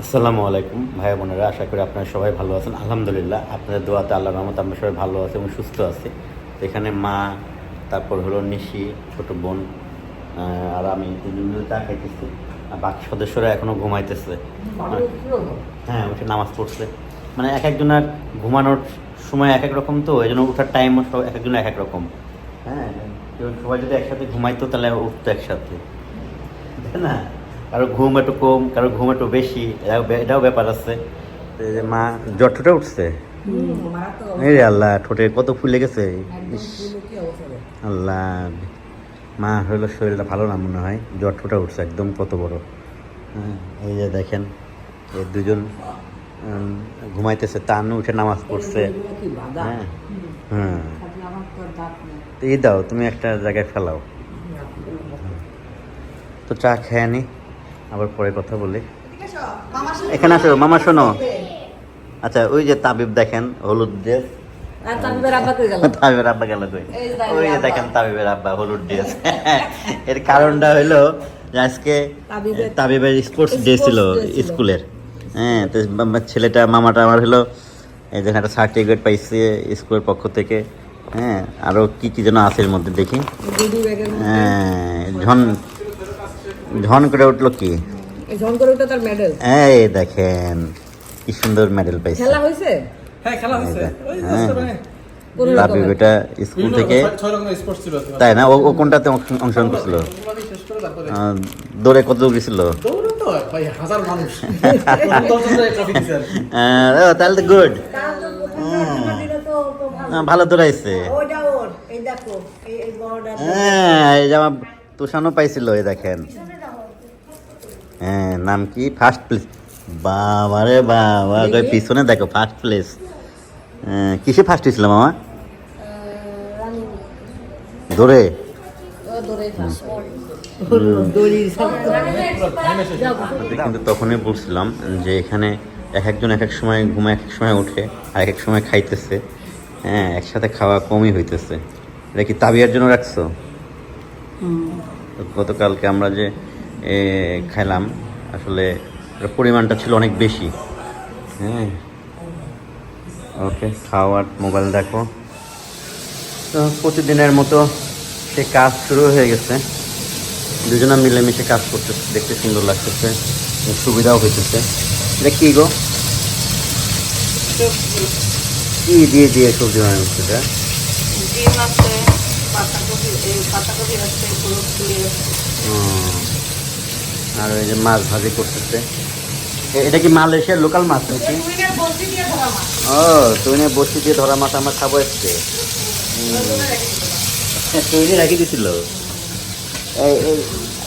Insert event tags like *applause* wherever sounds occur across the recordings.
আসসালামু আলাইকুম, ভাই বোনেরা, আশা করি আপনারা সবাই ভালো আছেন। আলহামদুলিল্লাহ, আপনাদের দোয়াতে আল্লাহ রহমত আমরা সবাই ভালো আছি এবং সুস্থ আছি। এখানে মা, তারপর হলো নিশি, ছোট বোন আর আমি মিলে চা খাইতেছি। আর বাকি সদস্যরা এখনও ঘুমাইতেছে। হ্যাঁ উঠে নামাজ পড়ছে। মানে এক একজনের ঘুমানোর সময় এক এক রকম তো, এই জন্য ওঠার টাইমও সব এক একজন এক এক রকম। হ্যাঁ সবাই যদি একসাথে ঘুমাইতো, তাহলে উঠতো একসাথে। তাই না? কারও ঘুম একটু কম, কারও ঘুম একটু বেশি, এটাও ব্যাপার আছে। মা, জ্বর ঠোঁটে উঠছে? এই আল্লাহ, ঠোঁটে কত ফুলে গেছে আল্লাহ। মা, হইল শরীরটা ভালো না মনে হয়? জ্বর ঠোঁটে উঠছে, একদম কত বড়। হ্যাঁ এই যে দেখেন এই দুজন ঘুমাইতেছে, তানু উঠে নামাজ পড়ছে। হ্যাঁ হ্যাঁ। এই দাও, তুমি একটা জায়গায় ফেলাও। তো চা খেয়ে নি? আবার পরে কথা বলি। এখানে আসো মামা শোনো। আচ্ছা ওই যে তাবিব দেখেন হলুদ ড্রেস। *laughs* তাবিবের আব্বা গেল? কই? ওই যে দেখেন তাবিবের আব্বা হলুদ ড্রেস। *laughs* এর কারণটা হলো যে আজকে তাবিবের- স্পোর্টস ডে ছিল। স্কুলের। হ্যাঁ তো ছেলেটা মামাটা আমার হলো এই যে একটা সার্টিফিকেট পাইছে স্কুলের পক্ষ থেকে। হ্যাঁ আরও কি কি যেন আছে এর মধ্যে দেখি। হ্যাঁ ঝন ঝন করে উঠল কি? তার মেডেল এই দেখেন কি সুন্দর মেডেল পাইছে। খেলা হয়েছে? হ্যাঁ খেলা হয়েছে। ওই হ্যাঁ। মানে স্কুল থেকে। তাই না? ও কোনটাতে অংশ- অংশগ্রহণ করছিল? করে দৌড়ে কত দূর গেছিল? *laughs* তাহলে তো গুড ভালো। দৌড়াইছে। ওইটা ওর এই দেখো এই এই বড়টা হ্যাঁ এই যে আমার তুষানও পাইছিল এই দেখেন। হ্যাঁ নাম কি? ফার্স্ট প্লেস বাবা রে বাবা পিছনে দেখো ফার্স্ট প্লেস কিসে ফার্স্ট হয়েছিল মামা? দৌড়ে? কিন্তু তখনই বলছিলাম যে এখানে এক একজন এক এক সময় ঘুমায় এক এক সময় উঠে আর এক এক সময় খাইতেছে। হ্যাঁ একসাথে খাওয়া কমই হইতেছে। এটা কি তাবিয়ার জন্য রাখছো? গতকালকে আমরা যে এ, খাইলাম আসলে পরিমাণটা ছিল অনেক বেশি। হ্যাঁ। ওকে খাওয়ার মোবাইল দেখো। তো প্রতিদিনের মতো সে কাজ শুরু হয়ে গেছে। দুজনা মিলেমিশে কাজ করতেছে দেখতে সুন্দর লাগতেছে সুবিধাও হইতেছে। এটা কি গো? কি দিয়ে দিয়ে সবজি বানাচ্ছে এটা? পাতাকপি পাতাকপি আছে। আর ওই যে মাছ ভাজি করতেছে। এ- এটা কি মালয়েশিয়ার লোকাল মাছ নাকি? ও তুই নিয়ে বসি দিয়ে ধরা মাছ আমরা খাব আজকে। *laughs* তৈরি রাখি দিছিল?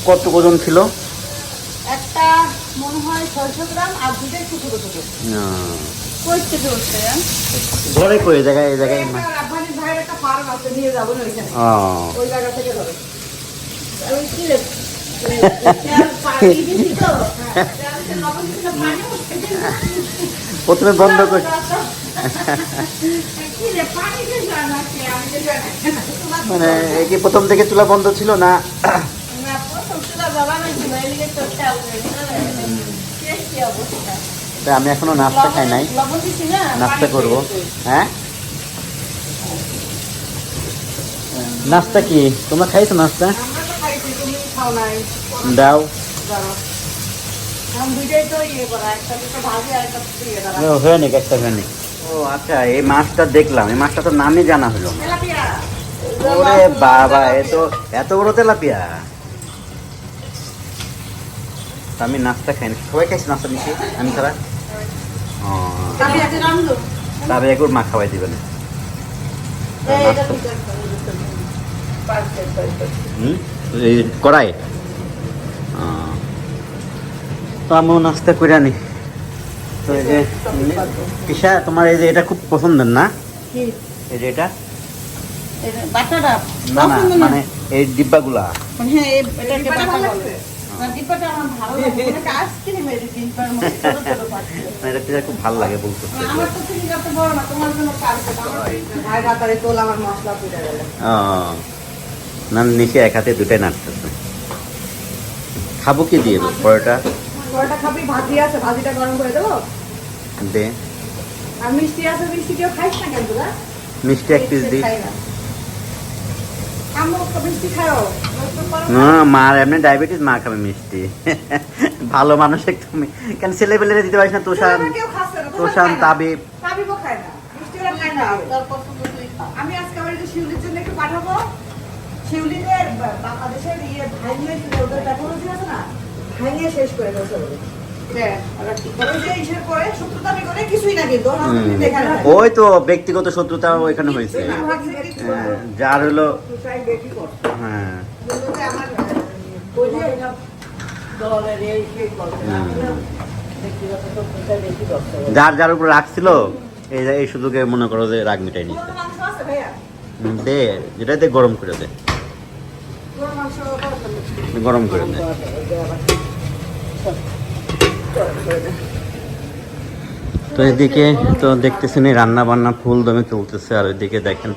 কত ওজন ছিল? একটা মনে হয় ছয়শো গ্রাম আর ছোট ছোট। কই? জায়গায় এই জায়গায় মা- রাব্বানির ভাইয়ের একটা ফার্ম আছে নিয়ে যাব না ওইখানে। ও। ওই জায়গা থেকে ধরে। প্রথমে বন্ধ করে। মানে কি প্রথম থেকে চুলা বন্ধ ছিল না? আমি এখনও নাস্তা খাই নাই। নাস্তা করব। হ্যাঁ? নাস্তা কি? তোমরা খাইছো নাস্তা আমরা তো খাইছি, তুমি খাও নাই। দাও। ইয়ে ইয়ে। ও, হয়ে নিক একটা হয়ে নিক। ও আচ্ছা এই মাছটা দেখলাম এই মাছটা তো নামই জানা হলো ওরে বাবা এ তো এত বড় তেলাপিয়া। তা আমি নাস্তা খাইনি সবাই খাইছে নাস্তা নিচ্ছি আমি ছাড়া? ও। তবে একবার মা খাওয়াই দিবেন এই, কড়াই। তো আমিও নাস্তা করে আনি। তো এই যে কিসা তোমার এই যে এটা খুব পছন্দের না? এই যে এটা? না না মানে এই ডিব্বাগুলা। হ্যাঁ। মানে এটা পিঠা *laughs* খুব ভালো লাগে বলতে। আমার তো থেকে যত বড় না, তোমার জন্য perfect। আমার ভাই বাতারে তোল আমার মশলা পিঠা গেলে। ও না নিচে এক হাতে দুটাই নাড়তেছে। খাব কি দিয়ে পরোটা? পরোটা খাবি ভাজি আছে ভাজিটা গরম করে দেবো। দে। আর মিষ্টি আছে মিষ্টি কেউ খাইস না কেন তোরা? মিষ্টি এক পিস দিই না। মার এমনি ডায়াবেটিস মা খাবে মিষ্টি। ভালো মানুষ একদম কেন ছেলে পেলে দিতে পারিস না? তোষান তোষান তাবিব। তাবিবও খায় না মিষ্টি খায় না। আমি আজকে আমার শিউলির জন্য একটু পাঠাবো। শিউলিদের বাংলাদেশের ইয়ে ভাইনিয়ে ওদের টেকনোলজি আছে না? ভাইনিয়ে শেষ করে ফেলছে ওদের। ওই এখানে তো ব্যক্তিগত শত্রুতা ওইখানে হয়েছে। হ্যাঁ? যার হলো হ্যাঁ। যার যার উপর রাখছিল এই এই সুযোগে মনে করো যে রাগ মিটাই নিচ্ছে গরুর মাংস আছে ভাইয়া। দে যেটাতে গরম করে দে। গরুর মাংস কত গরম করে দে তো এদিকে তো দেখতেছেন রান্না বান্না ফুল দমে চলতেছে, আর ওইদিকে দেখেন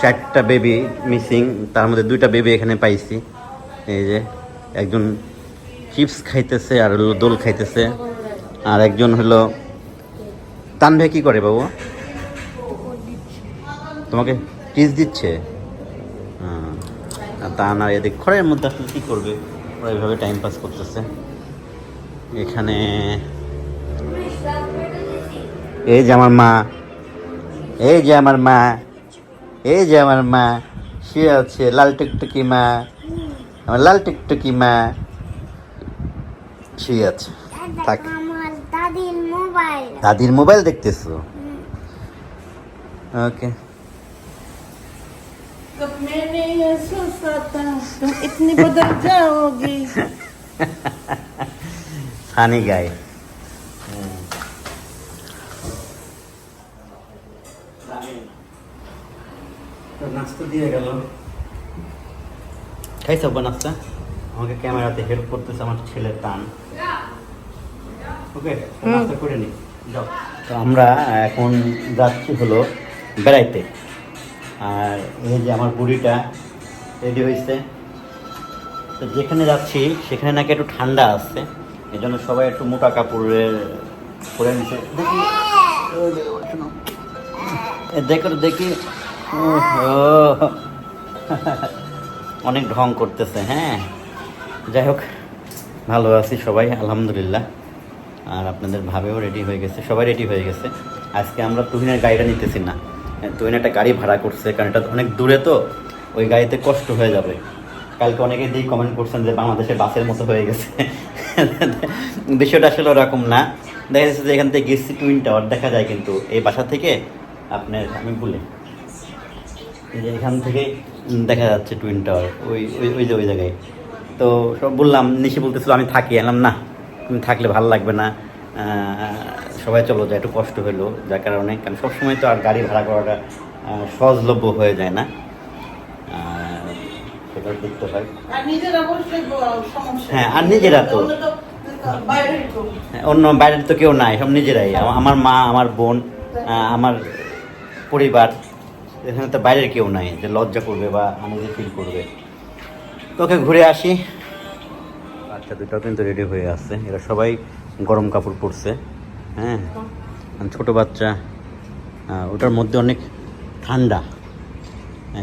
চারটা বেবি মিসিং তার মধ্যে দুইটা বেবি এখানে পাইছি। এই যে একজন চিপস খাইতেছে আর হলো দোল খাইতেছে, আর একজন হলো তানভে কি করে বাবু? তোমাকে চিজ দিচ্ছে? তা না এদিক ঘরের মধ্যে আসলে কী করবে? ওরা এইভাবে টাইম পাস করতেছে। এখানে এই যে আমার মা এই যে আমার মা এই যে আমার মা সে আছে লাল টুকটুকি মা আমার লাল টুকটুকি মা সে আছে। থাক। দাদির মোবাইল। দেখতেছো? ওকে। तुम इतनी बदल जाओगी ফানি গাই নাস্তা দিয়ে গেল খাইছ আব্বা নাস্তা আমাকে ক্যামেরাতে হেল্প করতেছে আমার ছেলের টান ওকে নাস্তা করে নি যাও তো আমরা এখন যাচ্ছি হলো বেড়াইতে আর এই যে আমার বুড়িটা রেডি হয়েছে। তো যেখানে যাচ্ছি, সেখানে নাকি একটু ঠান্ডা আছে। এই জন্য সবাই একটু মোটা কাপড়ের পরে নিচ্ছে দেখি। দেখো, দেখি। অনেক ঢং করতেছে হ্যাঁ। যাই হোক, ভালো আছি সবাই, আলহামদুলিল্লাহ। আর আপনাদের ভাবেও রেডি হয়ে গেছে। সবাই রেডি হয়ে গেছে। আজকে আমরা তুহিনের গাড়িটা নিতেছি না। তুহিন একটা গাড়ি ভাড়া করছে, কারণ এটা অনেক দূরে তো। ওই গাড়িতে কষ্ট হয়ে যাবে। কালকে অনেকে দিয়ে কমেন্ট করছেন যে বাংলাদেশের বাসের মতো হয়ে গেছে। বিষয়টা আসলে ওরকম না। দেখা যাচ্ছে যে এখান থেকে গেছি টুইন টাওয়ার দেখা যায় কিন্তু এই বাসা থেকে আপনার, আমি বলি যে এখান থেকে দেখা যাচ্ছে টুইন টাওয়ার ওই ওই ওই যে, ওই জায়গায়। তো সব বললাম, নিশি বলতেছিল, আমি থাকি। এলাম, না, তুমি থাকলে ভালো লাগবে না। সবাই চলো যায়, একটু কষ্ট হলো যার কারণে, কারণ সবসময় তো আর গাড়ি ভাড়া করাটা সহজলভ্য হয়ে যায় না। দেখতে হয়। আর নিজেরা বসলে ব- সমস্যা। হ্যাঁ, আর নিজেরা তো। অন্য হ্যাঁ, অন্য বাইরের তো কেউ নাই সব নিজেরাই। আমার মা আমার বোন আমার পরিবার এখানে তো বাইরের কেউ নাই যে লজ্জা করবে বা আনন্দে ফিল করবে। তোকে ঘুরে আসি। বাচ্চা দুটাও কিন্তু রেডি হয়ে আসছে এরা সবাই গরম কাপড় পরছে হ্যাঁ? আর ছোট বাচ্চা ওটার মধ্যে অনেক ঠান্ডা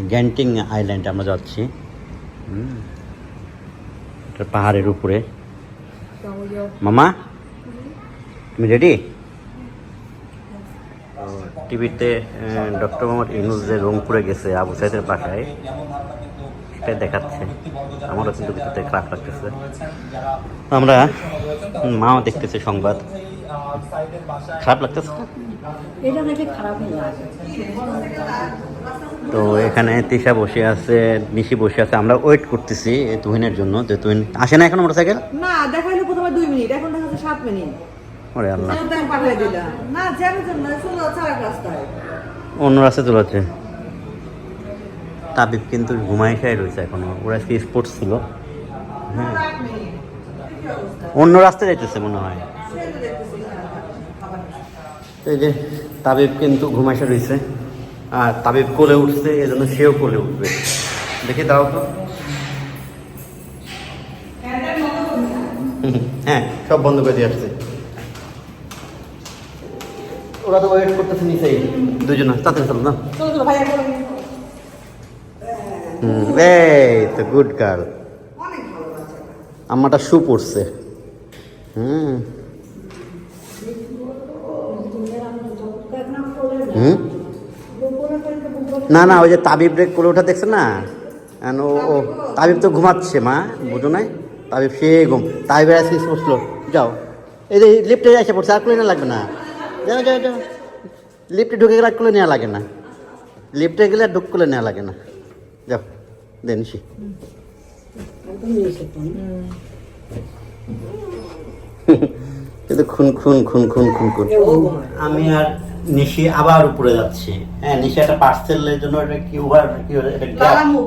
গ্যান্টিং আইল্যান্ড আমরা যাচ্ছি। এটা পাহাড়ের উপরে। মামা, তুমি রেডি টিভিতে ডক্টর মোহাম্মদ ইউনুস যে রংপুরে গেছে, আবু সাইদের বাসায়, সেটাই দেখাচ্ছে। আমারও কিন্তু কিছুতে খারাপ লাগতেছে। আমরা মাও দেখতেছি সংবাদ। খারাপ লাগতেছে না? তো এখানে তিশা বসে আছে নিশি বসে আছে। আমরা ওয়েট করতেছি এই তুহিনের জন্য যে তুহিন আসে না এখন মোটরসাইকেল না দেখাইলো প্রথমে দুই মিনিট এখন দেখা যাচ্ছে সাত মিনিট। ওরে আল্লাহ। পাঠিয়ে দিলাম। না জ্যামে জন্য চলে যাচ্ছে রাস্তায়। অন্য তাবিব কিন্তু ঘুমাইশাই রয়েছে এখনও। ওরা আজকে স্পোর্টস ছিল। হ্যাঁ। অন্য রাস্তায় যাইতেছে মনে হয়। এই যে তাবিব কিন্তু ঘুমাইশা রয়েছে। আর তাবিব কোলে উঠছে, এজন্য সেও কোলে উঠবে। দেখি, দাও তো। হ্যাঁ সব বন্ধ করে দিয়ে আসছে। ওরা তো ওয়েট করতেছে নিচেই। দুজন তাড়াতাড়ি চলো না এই তো গুড গার্ল আমারটা শু পড়ছে। হুম। হুম। না না, ওই যে তাবিব ব্রেক করে ওঠা দেখছে না? ও ও, তাবিব তো ঘুমাচ্ছে মা, বুঝো নাই? তাবিব সে ঘুম তাবিবের আজকে বসল, যাও। এই যে লিফটে এসে পড়ছে, আর খুলে নেওয়া লাগবে না। যাও যাও যাও। লিফটে ঢুকে গেলে আর খুলে নেওয়া লাগে না। লিফটে গেলে ঢুক খুলে নেওয়া লাগে না। যাও দেনসি কিন্তু খুন খুন খুন খুন খুন খুন আমি আর নিশি আবার উপরে যাচ্ছি। হ্যাঁ নিশি একটা পার্সেলের জন্য এটা কি ওভার কি এটা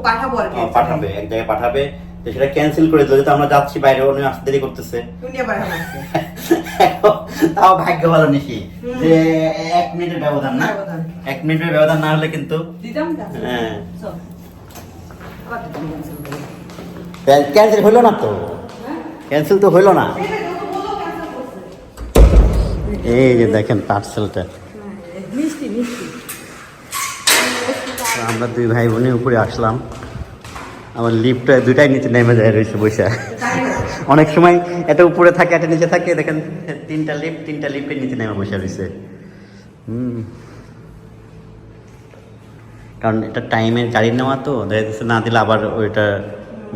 পাঠাবো পাঠাবে এক জায়গায় পাঠাবে তো সেটা ক্যান্সেল করে দিল আমরা যাচ্ছি বাইরে উনি আসতে দেরি করতেছে। *laughs* তাও ভাগ্য ভালো নিশি। যে এক মিনিটের ব্যবধান না? এক মিনিটের ব্যবধান না হলে কিন্তু হ্যাঁ। ক্যান্সেল হলো না তো? ক্যান্সেল তো হলো না। এই যে দেখেন পার্সেলটা মিষ্টি মিষ্টি আমরা দুই ভাই বোনের উপরে আসলাম। আমার লিফটটা দুটাই নিচে নেমে যায় রয়েছে বসে। অনেক সময় এটা উপরে থাকে এটা নিচে থাকে, দেখেন তিনটা লিফট তিনটা লিফটের নিচে নেমে বসে রয়েছে। হুম। কারণ এটা টাইমের গাড়ি নেওয়া তো, দেখা যাচ্ছে না দিলে আবার ওইটা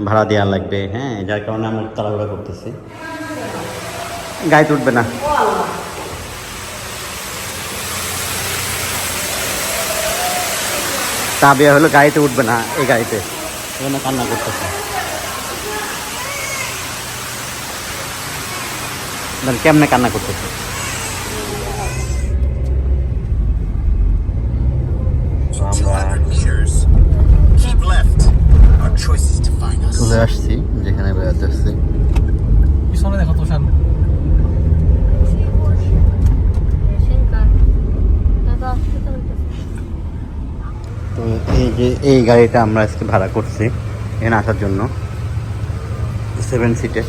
ভাড়া দেওয়া লাগবে। হ্যাঁ যার কারণে আমরা তাড়াহুড়া করতেছি। গাড়িতে উঠবে না। তাবিয়া হলো গাড়িতে উঠবে না এই গাড়িতে। এখানে কান্না করতেছে। কেমনে কান্না করতেছে তো আমরা 200 meters. Keep left. Our choice is to find us. চলে আসছি যেখানে বেড়াতে আসছি পিছনে দেখো তো সামনে তো এই গাড়িটা আমরা আজকে ভাড়া করছি এখানে আসার জন্য। সেভেন সিটের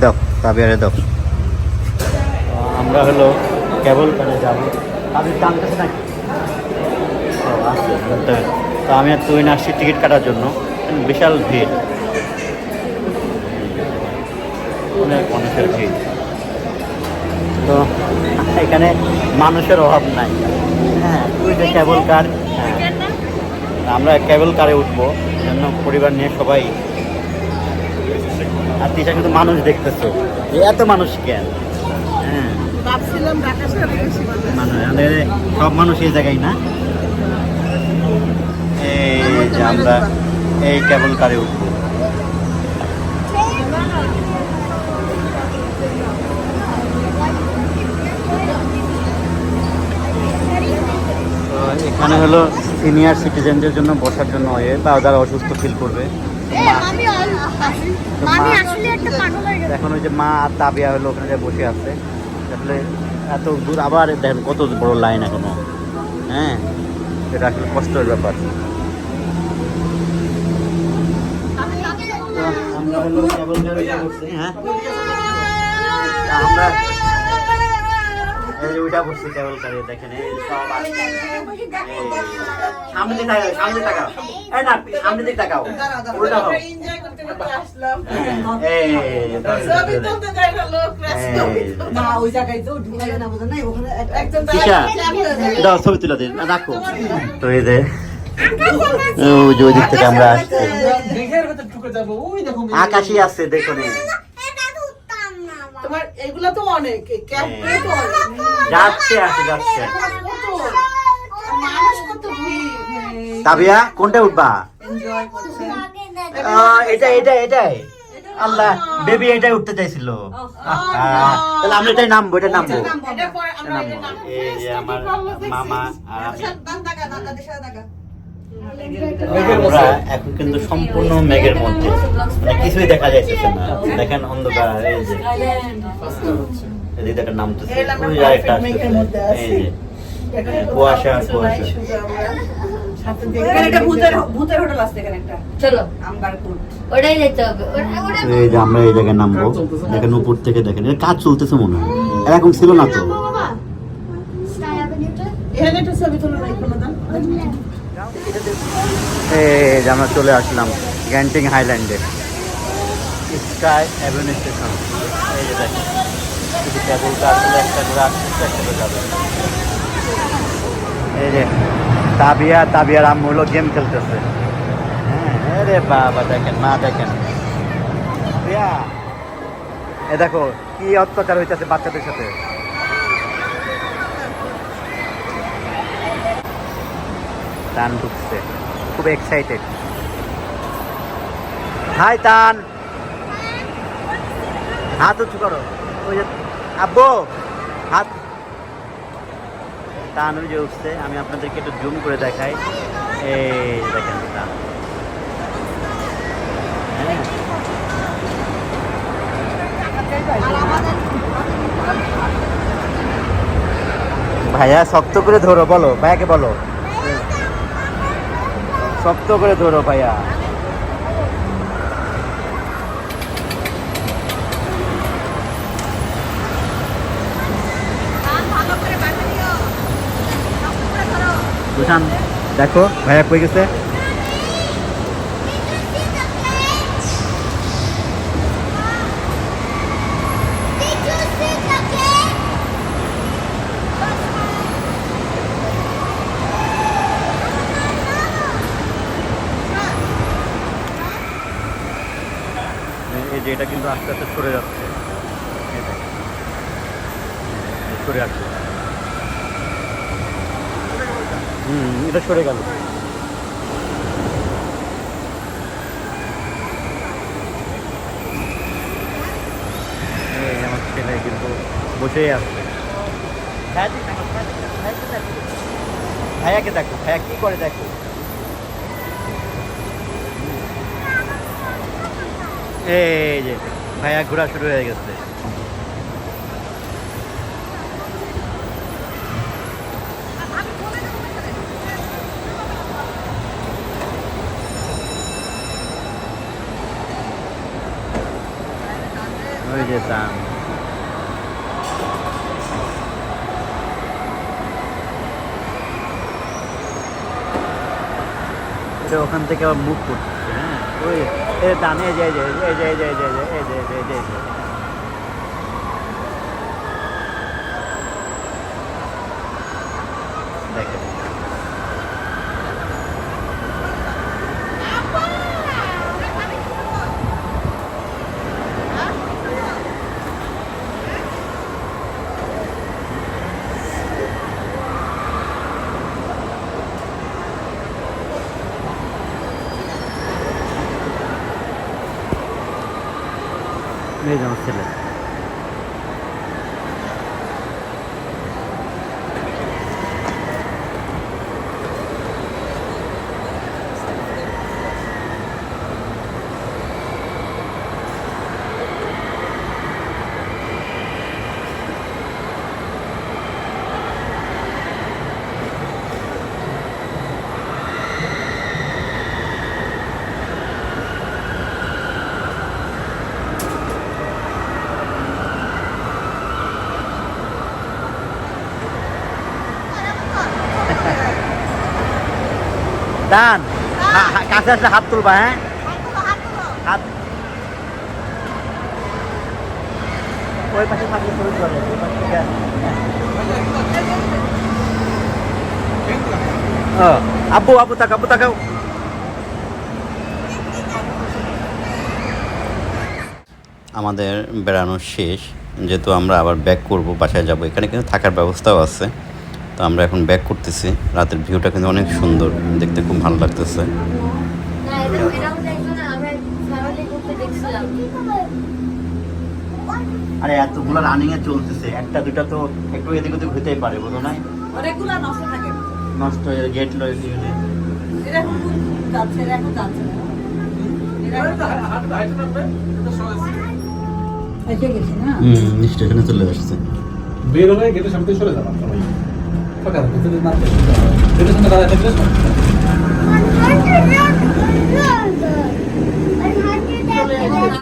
দাও, তাবিয়ারে দাও। আমরা হলো কেবল কারে যাব। তাদের টানতেছে নাকি তো আমি আর তুই আসছি টিকিট কাটার জন্য। বিশাল ভিড়। অনেক মানুষের ভিড়। তো এখানে মানুষের অভাব নাই। হ্যাঁ তুই যে কেবল কার হ্যাঁ। আমরা কেবল কারে উঠবো জন্য পরিবার নিয়ে সবাই। আর তিশা কিন্তু মানুষ দেখতেছো। যে এত মানুষ কেন? হ্যাঁ। সব মানুষ এই জায়গায় না? এই যে আমরা এই কেবল কারে উঠবো তো এখানে হলো সিনিয়র সিটিজেনদের জন্য বসার জন্য হয়ে বা যারা অসুস্থ ফিল করবে হয়ে এখন ওই যে মা আর তাবিয়া হলো ওখানে যে বসে আছে আসলে এত দূর আবার দেখেন কত বড় লাইন এখনও হ্যাঁ এটা আসলে কষ্টের ব্যাপার আমরা হলো কেবল হ্যাঁ আমরা এই যে ওইটা কেবল গাড়ি দেখেন এই সব আছে। সামনে দিকে তাকাও সামনে দিকে তাকাও। এই না সামনে দিকে তাকাও। উল্টা হও। ছবি তুলে দিন রাখো। তো এই যে ওই যে ওই দিক থেকে আমরা আসছি। দেখো। আকাশই আছে বাবা। তোমার এগুলা তো অনেক এই তো অনেক। যাচ্ছে আছে যাচ্ছে। তাবিয়া কোনটা উঠবা? এটা এটা এটাই আল্লাহ বেবি এটাই উঠতে চাইছিল। তাহলে আমরা এটাই নামবো এটা নামবো। এটা পরে আমরা এটা নামবো। নামবো। এই যে আমার মামা আর আমি। আমরা এখন কিন্তু সম্পূর্ণ মেঘের মধ্যে। মানে কিছুই দেখা যাইতেছে না। দেখেন অন্ধকার এই যে। এদিক নামতে কুয়াশা আমরা এই জায়গায় দেখেন উপর থেকে দেখেন। কাজ এরকম ছিল না তো। এই আমরা চলে আসলাম গ্যান্টিং হাইল্যান্ডে। স্কাই অ্যাভিনিউ স্টেশন এই যে দেখেন। শুধু কেবলটা আসলে একটা করে আসছে একটা করে যাবে এই যে তাবিয়া তাবিয়ার আম্মু হলো গেম খেলতেছে। হ্যাঁ রে বাবা দেখেন মা দেখেন। এ দেখো কি অত্যাচার হইতেছে বাচ্চাদের সাথে। টান ঢুকছে খুব এক্সাইটেড হাই তান। হাত উঁচু করো। ওই যে আব্বু, হাত। ওই যে উঠছে, আমি আপনাদেরকে একটু জুম করে দেখাই। এই দেখেন। ভাইয়া, শক্ত করে ধরো, বলো। ভাইয়াকে বলো। শক্ত করে ধরো, ভাইয়া তুষান দেখো ভাইয়া কই গেছে এই যে এটা কিন্তু আস্তে আস্তে সরে যাচ্ছে এই দেখেন। এই সরে আসছে হুম, এটা সরে গেল। আমার ছেলে কিন্তু বসেই আসছে ভাইয়াকে দেখো, ভাইয়া কি করে দেখো? এই যে, ভাইয়া ঘোরা শুরু হয়ে গেছে। ওই যেতাম ওখান থেকে আবার মুখ করছে হ্যাঁ ওই এই দান এই যে এই যে এই যে এই যে এই নিয়ে যাওয়ার ছেলে দান। হা- হা- কাছে আসলে হাত তুলবা হ্যাঁ। হাত ওই পাশে থাকলে শুরু করে ওই পাশে আব্বু আব্বু তাকাও আব্বু তাকাও। আমাদের বেড়ানো শেষ যেহেতু আমরা আবার ব্যাক করব বাসায় যাব এখানে কিন্তু থাকার ব্যবস্থাও আছে। তো আমরা এখন ব্যাক করতেছি। রাতের ভিউটা কিন্তু অনেক সুন্দর দেখতে খুব ভালো লাগতেছে। না না আরে এতগুলো রানিং এ চলতেছে। একটা দুটা তো একটু এদিক ওদিক হইতেই পারে বোঝো নাই? অনেকগুলো নষ্ট থাকে। নষ্ট হয়ে গেট লয় এখন যাচ্ছে এটা এখন যাচ্ছে না। এখন যাচ্ছে। না? হুম স্টেশনে চলে আসছে। বের হয়ে গেটের সামনে দিয়ে সরে যাবা। Bakalım. Bıtırdığından taşıyacağız. Bıtırdığından kadar edebiliriz mi? Ben, ben